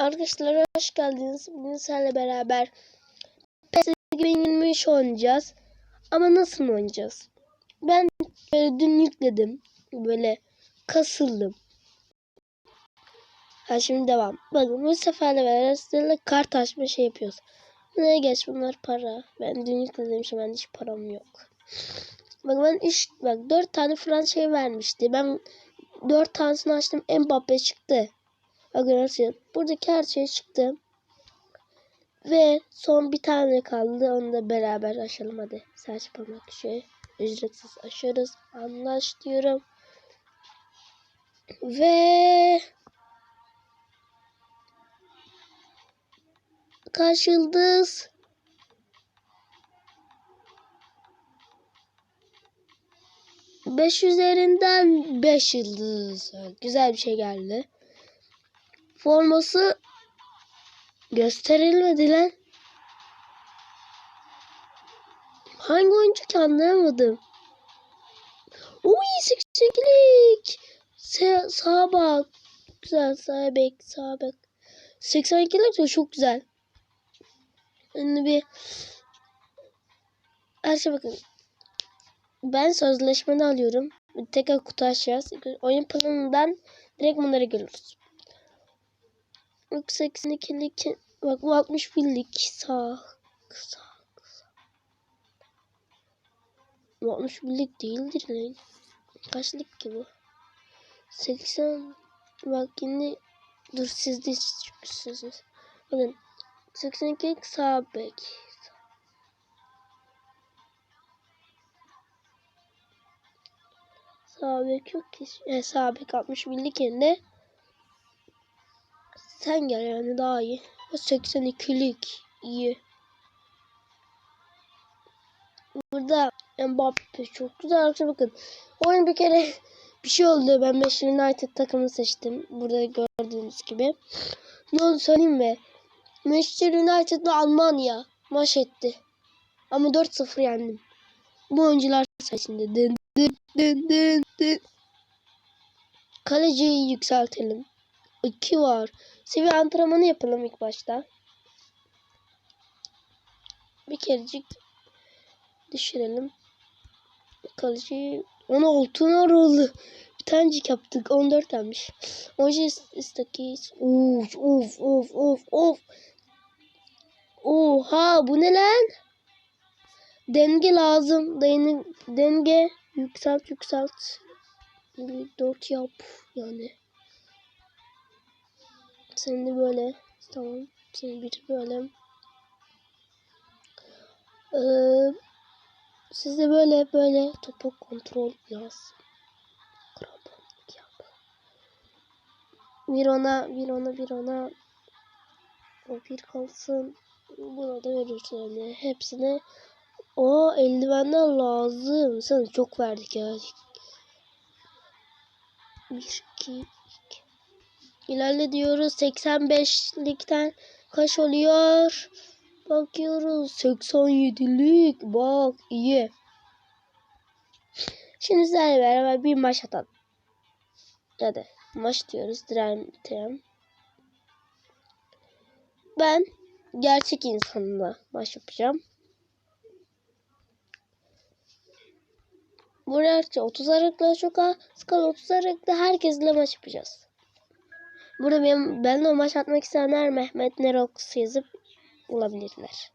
Arkadaşlar hoş geldiniz. Bugün sizlerle beraber PES 2023 oynayacağız. Ama nasıl oynayacağız? Ben böyle dün yükledim. Böyle kasıldım. Ha şimdi devam. Bakın bu seferle beraber sizlerle kart açma şey yapıyoruz. Neye geç bunlar para. Ben dün yükledim şimdi bende hiç param yok. Bak ben 3 bak 4 tane falan şey vermişti. Ben 4 tanesini açtım. Mbappe çıktı. Bakın buradaki her şey çıktı. Ve son bir tane kaldı. Onu da beraber açalım hadi. Saç parmak şey. Ücretsiz aşarız. Anlaş diyorum. Ve kaç yıldız? Beş üzerinden beş yıldız. Güzel bir şey geldi. Forması gösterilmedi lan. Hangi oyuncu ki anlayamadım. Uy 82'lik. Sa sağa bak. Güzel sağa bek sağa bak. 82'lik de çok güzel. Şimdi bir her şey bakın. Ben sözleşmeni alıyorum. Tekrar kutu açacağız. Oyun planından direkt bunları görürüz. 82'lik bak bu 61'lik sağ sağ sağ. Bu 61'lik değildir lan. Kaçlık ki bu? 80 bak yine dur sizde sizsiniz. Bakın 82'lik sağ bek. Sağ yok ki. Yani sağ bek 61'lik yerine sen gel yani daha iyi. 82'lik iyi. Burada Mbappe çok güzel bakın. Oyun bir kere bir şey oldu. Ben Manchester United takımını seçtim. Burada gördüğünüz gibi. Ne oldu söyleyeyim mi? Manchester United'la Almanya maç etti. Ama 4-0 yendim. Bu oyuncular sayesinde. Dın dın dın dın dın. Kaleciyi yükseltelim. 2 var. Seviye antrenmanı yapalım ilk başta. Bir kerecik düşürelim. Kaleci 16 numara oldu. Bir tanecik yaptık. 14 tanmış. Oje istakis. Of of of of of. Oha bu ne lan? Denge lazım. Denge, denge yükselt yükselt. Bir 4 yap yani. Seni de böyle tamam. Seni bir böyle. Ee, siz de böyle böyle topu kontrol yaz. Krampon yap. Bir ona bir ona bir ona o bir kalsın. Buna da verirsin yani. Hepsine o eldivenler lazım. Sana çok verdik ya. Bir, iki, iki. İlerle diyoruz. 85'likten kaç oluyor? Bakıyoruz. 87'lik. Bak iyi. Şimdi sizlerle beraber bir maç atalım. Hadi maç diyoruz. Diren bitirelim. Ben gerçek insanla maç yapacağım. Buraya 30 Aralık'la çok az. Skal 30 Aralık'ta herkesle maç yapacağız. Burada benim benimle o maç atmak isteyenler Mehmet Nerox yazıp bulabilirler.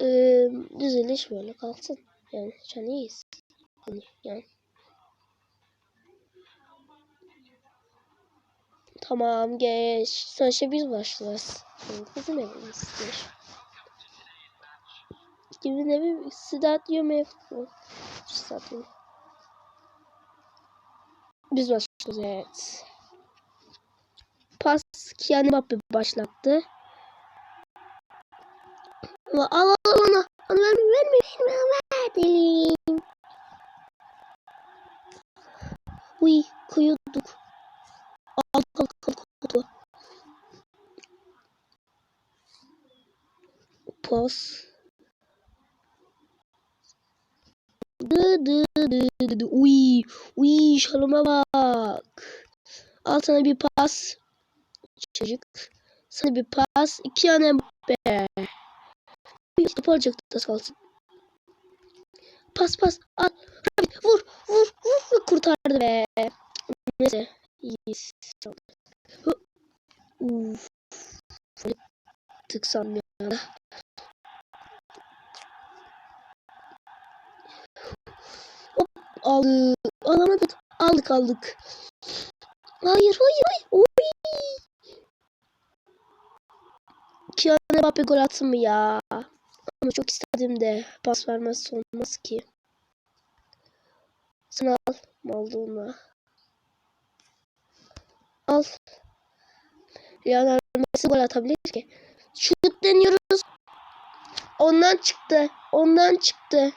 Ee, düzeliş böyle kalsın. Yani şu an iyiyiz. Hani yani. Tamam geç. Sonuçta biz başlarız. Yani bizim evimizdir. Kimin evi? Stadyum ev. Stadyum. Biz başlıyoruz evet. Pas Kylian Mbappe başlattı. Al al al onu. Onu verme verme verme ver deliyim. Uy koyuyorduk. Al al al al. Pas. Dı dı dı dı dı. Uy uy şalıma bak. Al sana bir pas. Çocuk. Sana bir pas. İki tane be. Top olacaktı az kalsın. Pas pas. Rabbit, Vur. Vur. Vur. Kurtardı be. Neyse. İyiyiz. Uf. Tıksam ya. Hop. Aldık. Alamadık. Aldık aldık. Hayır hayır hayır. Oy. Kylian Mbappe gol atsın mı ya? Ama çok istedim de pas vermezse olmaz ki. Sen al Maldon'a. Al. Lionel Messi gol atabilir ki. Şut deniyoruz. Ondan çıktı. Ondan çıktı.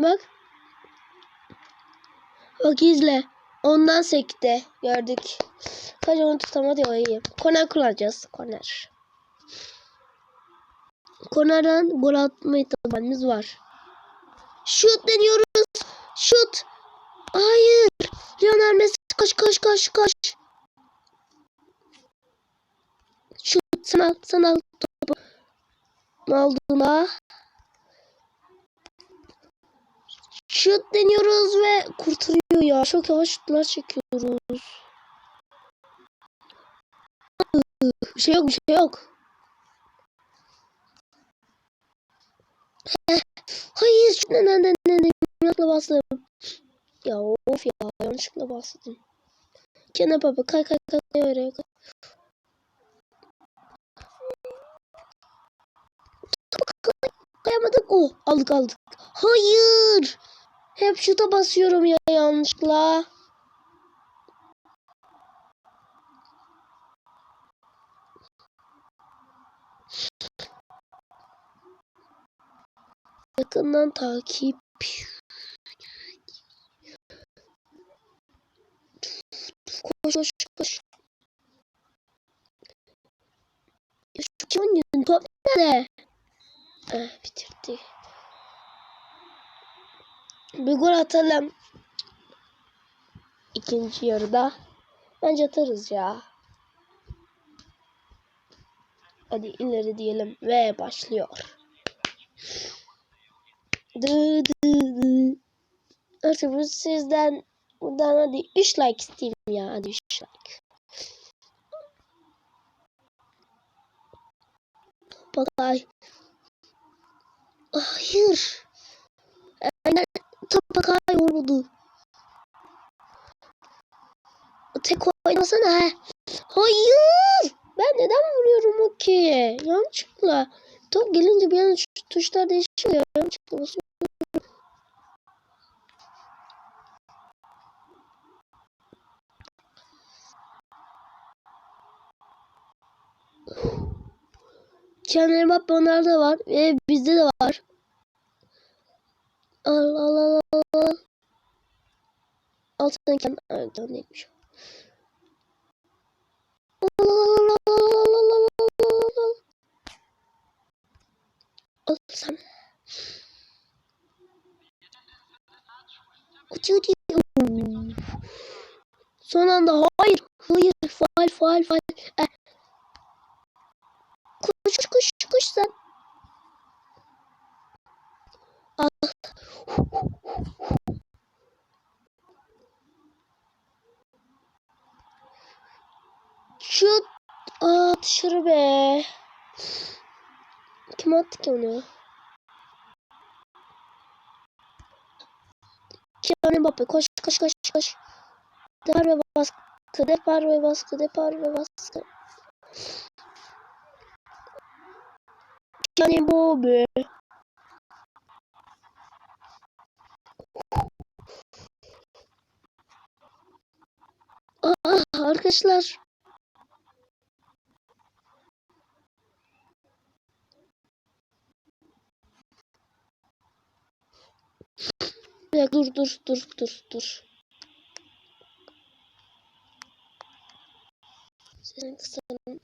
Bak. Bak izle. Ondan sekti. Gördük. Kaç onu tutamadı o iyi. Korner kullanacağız. Korner. Kornerden gol atma ihtimalimiz var. Şut deniyoruz. Şut. Hayır. Lionel Messi koş koş koş koş. Şut sen al topu. Malduma. Şut deniyoruz ve kurtarıyor ya. Çok yavaş şutlar çekiyoruz. Bir şey yok bir şey yok. Hayır şu neden neden yanlışlıkla bastım. Ya of ya yanlışlıkla bastım. Kenan baba kay kay kay kay oraya kay. Kay- Kayamadık. Oh aldık aldık. Hayır. Hep şuta basıyorum ya yanlışlıkla. Yakından takip. Koş koş koş. Şu kim oynuyor? Top nerede? Eh, bitirdi. Bir gol atalım. İkinci yarıda. Bence atarız ya. Hadi ileri diyelim ve başlıyor. Dı dı dı. Artık bu sizden buradan hadi 3 like isteyeyim ya. Hadi 3 like. Bakay. Hayır. Topakay vurdu. Tek oynasana he. Hayır. Ben neden vuruyorum o ki? Yanlışlıkla. Top gelince bir an tuşlar değişiyor. Yanlışlıkla basıyorum. Kenan Mbappe onlarda var ve bizde de var. Al al al al al. Altına kendi ayaklarını ekmiş. Alsam. Uçuyor diyor. Son anda hayır hayır faal faal faal. Eh. Koş koş koş sen. Şut. Aa dışarı be. Kim attı ki onu? Kylian Mbappe koş koş koş koş. Depar ve baskı, depar ve baskı, depar ve baskı. Kylian Mbappe. Ah arkadaşlar. Ya dur dur dur dur dur. Senin kısanın.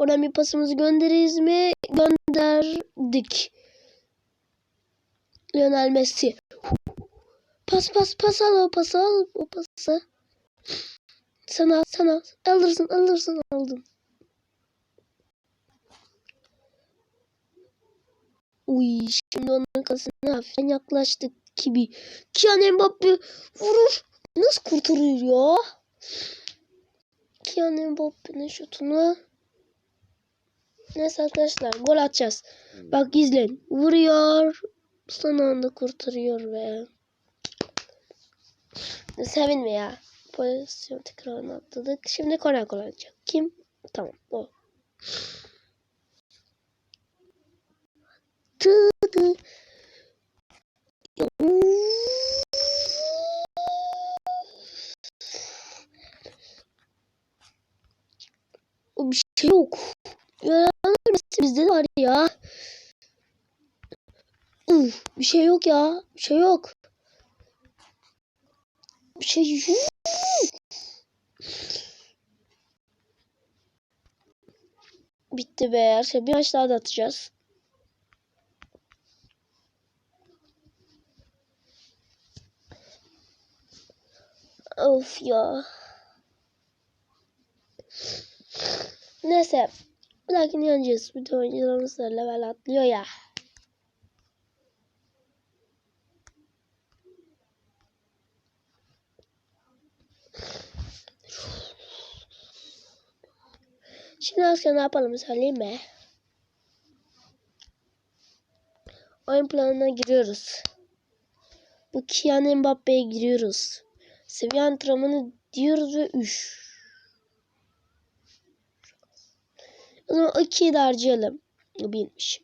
Oradan bir pasımızı göndeririz mi? Gönderdik. Lionel Messi. Pas pas pas al o pası al o pası. Sana sana alırsın alırsın aldın. Uy şimdi onun kasına hafiften yaklaştık gibi. Kylian Mbappe vurur. Nasıl kurtarıyor ya? Kylian Mbappe'nin şutunu. Neyse arkadaşlar gol atacağız. Bak izleyin. Vuruyor. Son anda kurtarıyor ve sevinme ya. Pozisyon tekrar atladık. Şimdi korner kullanacak. Kim? Tamam o. Tıdı. O bir şey yok. Ya bizde de var ya. Uf, bir şey yok ya. Bir şey yok. Bir şey yok. Bitti be. Arkadaşlar bir maç daha da atacağız. Of ya. Neyse. Bir dahakini yeneceğiz. Bütün oyuncularımız level atlıyor ya. Şimdi aslında ne yapalım söyleyeyim mi? Oyun planına giriyoruz. Bu Kylian Mbappe'ye giriyoruz. Seviye antrenmanı diyoruz ve üş. O zaman o ikiyi de harcayalım. O birmiş.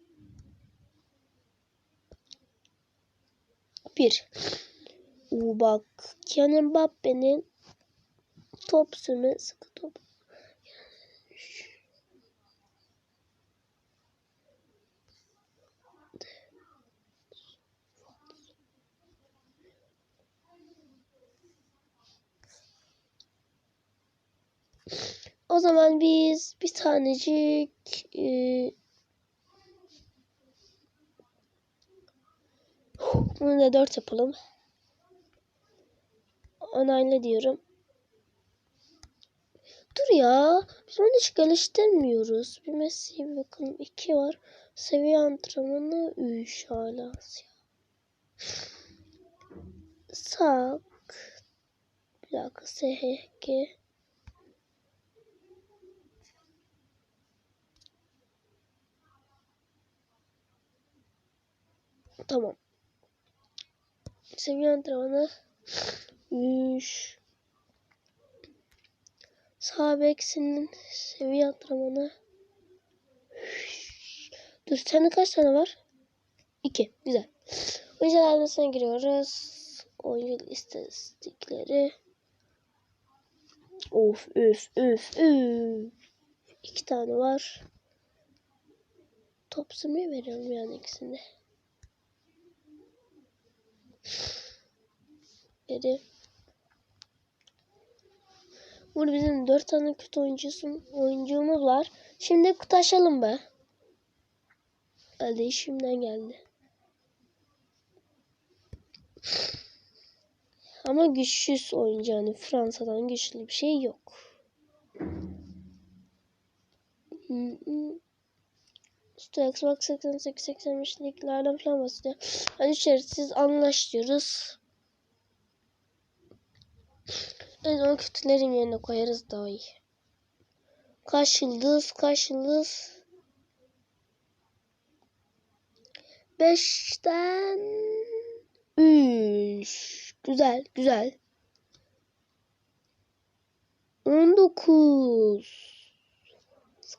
Bir. Oo, bak. Kylian Mbappe'nin top sürme sıkı top. O zaman biz bir tanecik e, bunu da dört yapalım. Onayla diyorum. Dur ya. Biz onu hiç geliştirmiyoruz. Bir bir bakalım. iki var. Seviye antrenmanı 3 hala. Sak. Bir dakika. SHG. Tamam. Seviye antrenmanı 3 Sağ beksinin seviye antrenmanı Dur sende kaç tane var? 2. Güzel. Oyuncu ailesine giriyoruz. Oyuncu istatistikleri. Of üf üf üf. İki tane var. Top sürmeyi veriyorum yani ikisinde. Geri. Burada bizim dört tane kötü oyuncusun, oyuncumuz var. Şimdi kutaşalım be. Hadi işimden geldi. Ama güçsüz oyuncu yani Fransa'dan güçlü bir şey yok. İşte Xbox 88 85 liglerden falan bahsediyor. Hadi içerisiz anlaş diyoruz. Evet o kötülerin yerine koyarız daha iyi. Kaç yıldız? Kaç yıldız? Beşten üç. Güzel, güzel. On dokuz.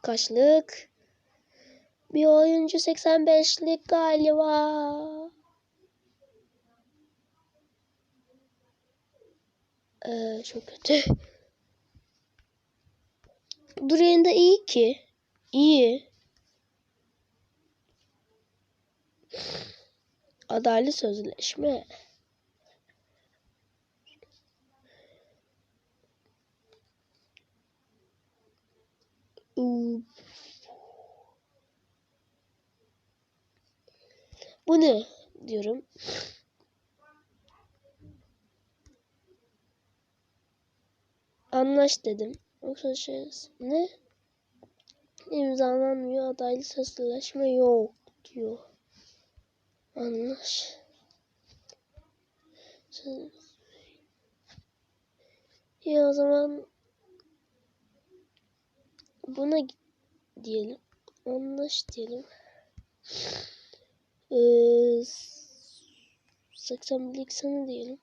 Kaçlık? Bir oyuncu 85'lik galiba. Ee, çok kötü. Duran da iyi ki. İyi. Adalet sözleşme. Bu ne? diyorum. Anlaş dedim. Yoksa şey ne? İmzalanmıyor adaylı sözleşme yok diyor. Anlaş. Ya o zaman buna diyelim. Anlaş diyelim. Ee, 81 sana diyelim.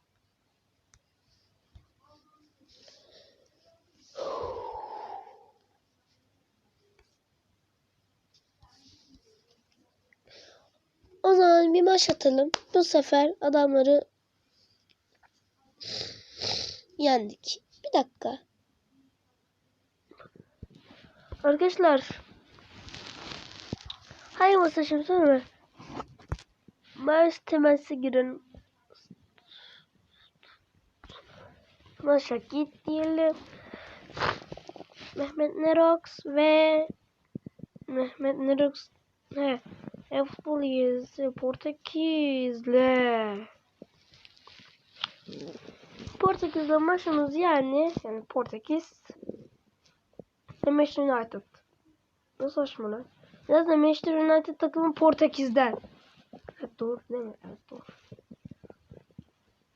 O zaman bir maç atalım. Bu sefer adamları yendik. Bir dakika. Arkadaşlar. Hangi masa şimdi sonra? Mars teması girin. Maşa git diyelim. Mehmet Nerox ve Mehmet Nerox he futbol yazı Portekizle maçımız yani yani Portekiz ve Manchester United. Ne saçma lan. Zaten Manchester United takımı Portekiz'den. Mi? Evet doğru.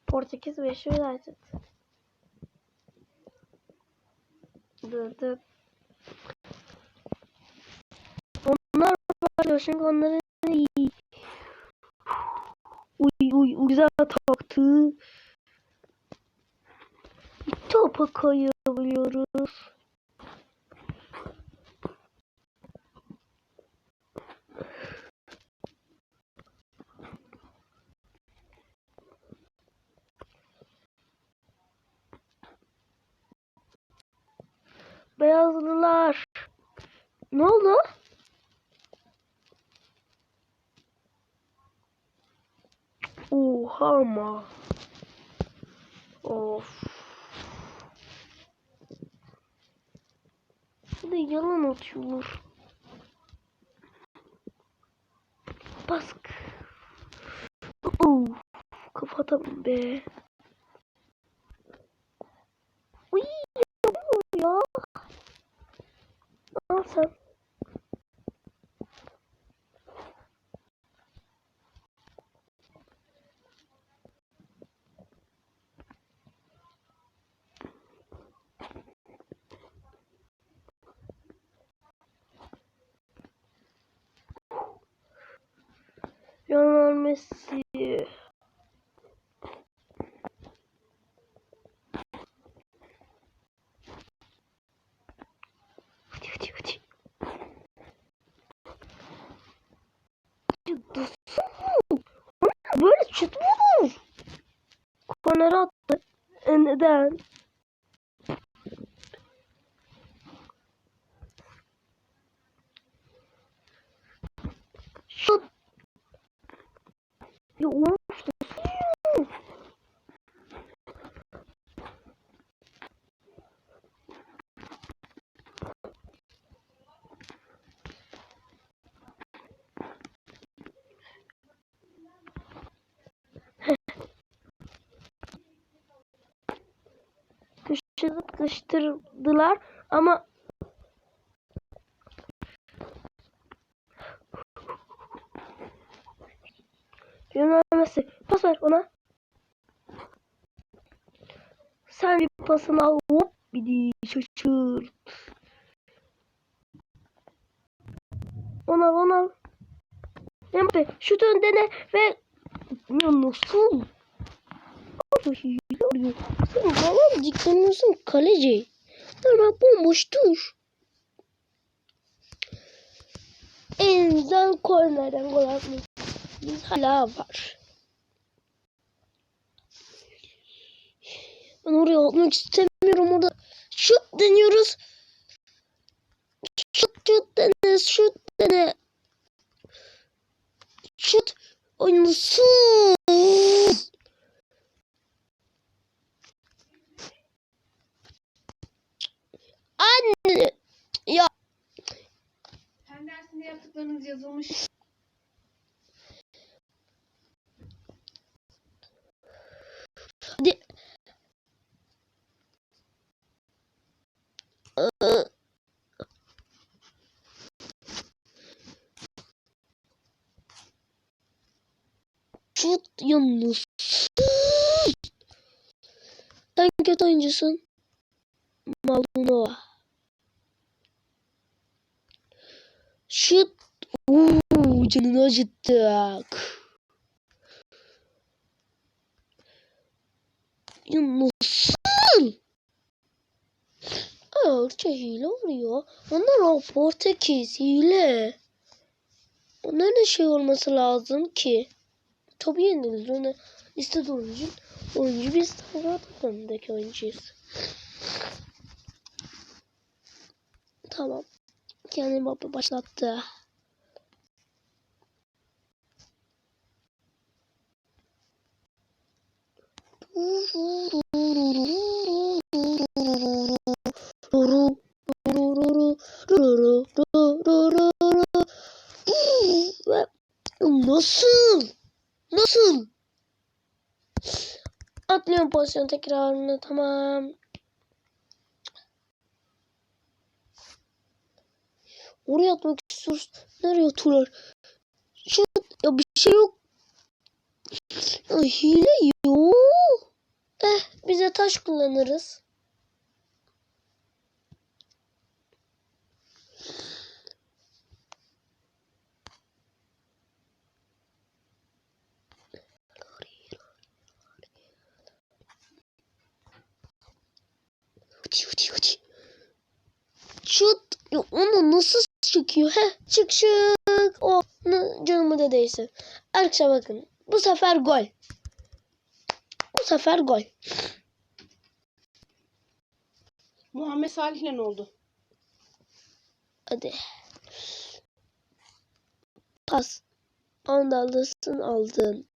Portekiz ve United. Dı dı. Onlar başlıyor çünkü onların iyi. Uy uy güzel taktı. Topa kayabiliyoruz. Beyazlılar. Ne oldu? Oha ama. Of. Bir de yalan atıyorlar. Bask. Oo, kafatam be. Uy, ya. Al sen. Lionel Messi. Hadi hadi hadi. Dursana. Böyle şut mu olur? Korner attı. E neden? Şut. Ya of dursana. Köşeye sıkıştırdılar ama Yönelmesi. Pas ver ona. Sen bir pasını al. Hop bir de şaşırt. Ona ona. Mbappe şut dene ve ya nasıl? Abi hile arıyor. Sen bana dikleniyorsun kaleci. Normal bomboş dur. En güzel kornerden gol atmış. Biz hala var. Ben oraya atmak istemiyorum orada. Şut deniyoruz. Şut şut dene şut dene. Şut oyuncusu. Anne. Ya Fen dersinde yaptıklarınız yazılmış. Hadi. Şut yalnız. Sen kötü oyuncusun. Maldonado. Şut. Uuu canını acıttık. Ya nasıl? Ayrıca hile oluyor. Onlar o Portekiz hile. Onların şey olması lazım ki. Tabii yenilir. Ona istediği oyuncu. Oyuncu biz Avrupa'daki oyuncuyuz. Tamam. Kendi baba başlattı. Nasıl? Nasıl? Atlıyorum pozisyon tekrarını tamam. Oraya atmak istiyoruz. Nereye atıyorlar? Şu ya bir şey yok. Ya hile yok. Eh bize taş kullanırız. Şut. Ya onu nasıl çıkıyor? Heh çık çık. O n- canımı da değsin. Arkadaşlar bakın. Bu sefer gol. Bu sefer gol. Muhammed Salih'le ne oldu? Hadi. Pas. Anda alırsın aldın.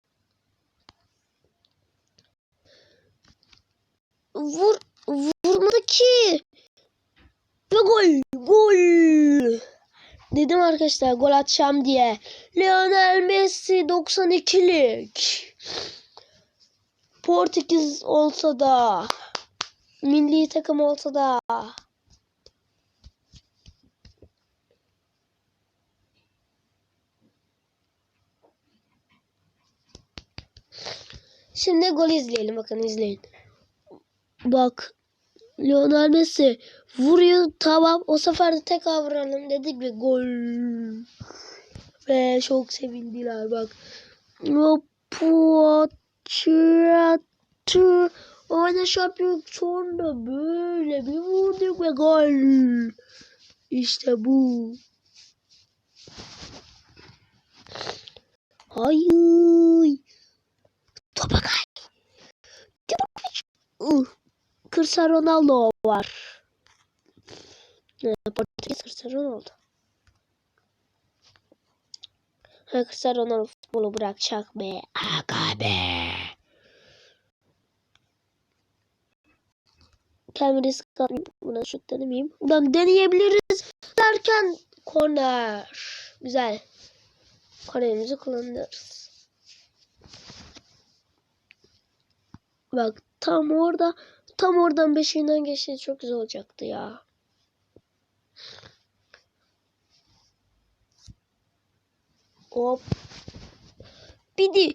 Vur. Vurmadı ki. Ve gol. Gol. Dedim arkadaşlar gol atacağım diye. Lionel Messi 92'lik. Portekiz olsa da. Milli takım olsa da. Şimdi gol izleyelim bakın izleyin. Bak Lionel Messi vuruyor tamam o sefer de tek vuralım dedik ve gol. Ve çok sevindiler bak. Poçatı oyna şampiyon sonra böyle bir vurduk ve gol. İşte bu. Hayır. Topa kay. Uh, Cristiano Ronaldo var. Ne, Portekiz Cristiano Ronaldo. Cristiano Ronaldo futbolu bırakacak be. Aga be. Kendimi risk atmayayım. Buna şut denemeyeyim. Buradan deneyebiliriz derken korner. Güzel. Kornerimizi kullanıyoruz. Bak tam orada tam oradan beşiğinden geçti çok güzel olacaktı ya. Hop. Bir de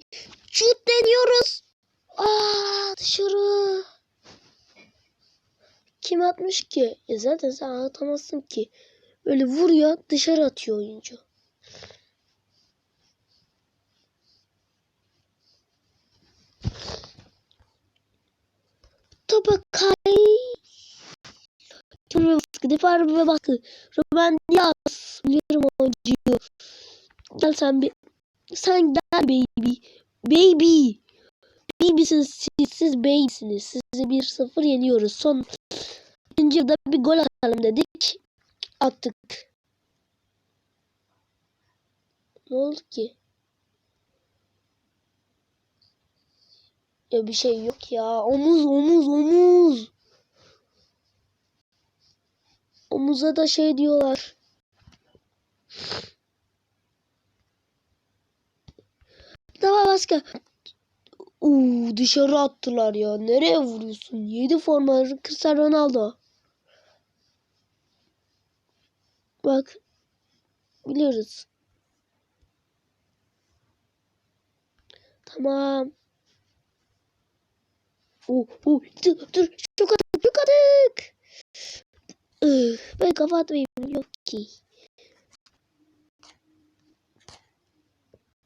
şut deniyoruz. Aa dışarı. Kim atmış ki? E zaten sen atamazsın ki. Böyle vuruyor dışarı atıyor oyuncu. Topa kay. Şuraya baskı. Defar ve baskı. Ruben Diaz. Biliyorum oyuncuyu. Gel sen bir. Sen gel baby. Baby. Babysiniz siz. Siz babysiniz. Sizi 1-0 yeniyoruz. Son ikinci yarıda bir gol atalım dedik. Attık. Ne oldu ki? Ya bir şey yok ya. Omuz omuz omuz. Omuza da şey diyorlar. Daha başka. Uuu dışarı attılar ya. Nereye vuruyorsun? Yedi formaları Cristiano Ronaldo. Bak. Biliyoruz. Tamam. Oh, oh, dur, dur, çok atık, çok atık. Ben kafa atmayayım, yok ki.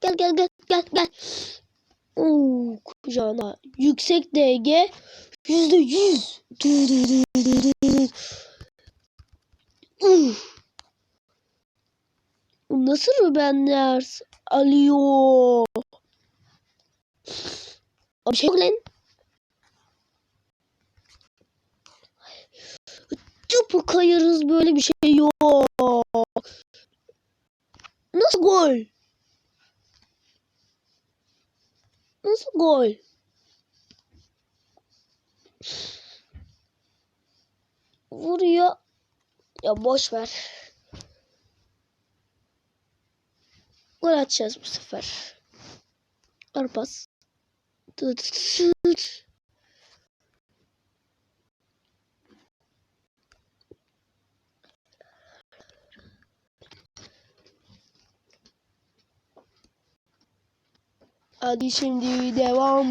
Gel, gel, gel, gel, gel. Oo, kucağına. Yüksek DG. Yüzde yüz. Du, du, du, du, du, du. Uf. Nasıl Rubenler alıyor? Abi şey yok lan. Tıpı kayarız böyle bir şey yok. Nasıl gol? Nasıl gol? Vuruyor. Ya boş ver. Gol atacağız bu sefer. Arpas. Tut, tut. Hadi şimdi devam.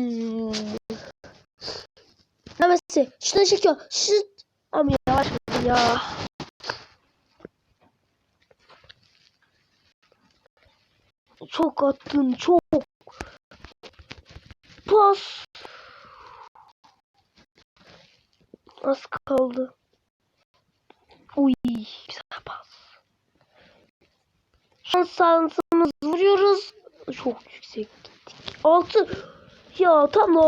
Messi şuna çekiyor. Şut. Ama yavaş ya. Çok attın çok. Pas. Az kaldı. Uy güzel pas. Son sansımız vuruyoruz. Çok yüksek. 6 ya tam da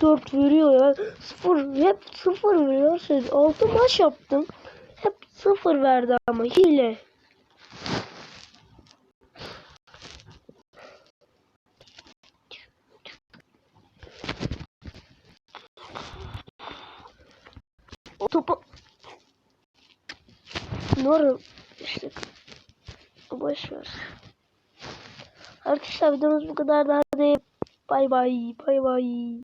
4 veriyor ya. 0 hep 0 veriyor. 6 maç yaptım. Hep 0 verdi ama hile. O topu Doğru. İşte boş ver. Arkadaşlar videomuz bu kadar daha değil. Bay bay. Bay bay.